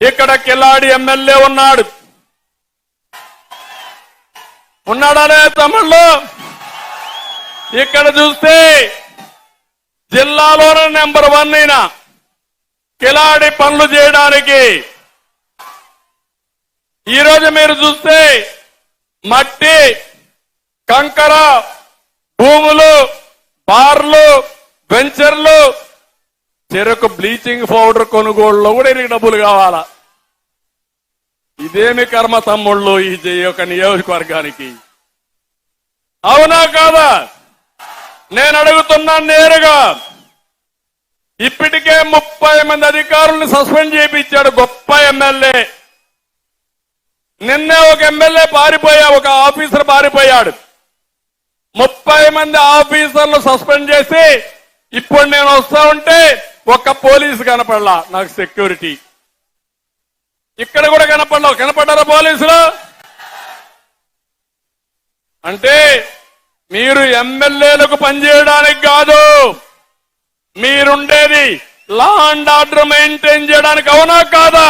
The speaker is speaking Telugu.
ఇక్కడ కిలాడి ఎమ్మెల్యే ఉన్నాడు. ఉన్నాడనే తమిళ్ళు ఇక్కడ చూస్తే జిల్లాలోనే నెంబర్ వన్ అయిన కిలాడి పనులు చేయడానికి. ఈరోజు మీరు చూస్తే మట్టి కంకర భూములు బార్లు వెంచర్లు చెరకు బ్లీచింగ్ పౌడర్ కొనుగోలులో కూడా ఈయనకి డబ్బులు కావాలా? ఇదేమి కర్మ తమ్ముళ్ళు ఈ యొక్క నియోజకవర్గానికి? అవునా కాదా? నేను అడుగుతున్నాను నేరుగా. ఇప్పటికే ముప్పై మంది అధికారులను సస్పెండ్ చేయించాడు గొప్ప ఎమ్మెల్యే. నిన్నే ఒక ఎమ్మెల్యే పారిపోయా ఒక ఆఫీసర్ పారిపోయాడు. ముప్పై మంది ఆఫీసర్లు సస్పెండ్ చేసి ఇప్పుడు నేను వస్తా ఉంటే ఒక్క పోలీసు కనపడలా నాకు సెక్యూరిటీ. ఇక్కడ కూడా కనపడలా. కనపడ్డారా పోలీసులు? అంటే మీరు ఎమ్మెల్యేలకు పనిచేయడానికి కాదు మీరుండేది లా అండ్ ఆర్డర్ మెయింటైన్ చేయడానికి అవునా కాదా?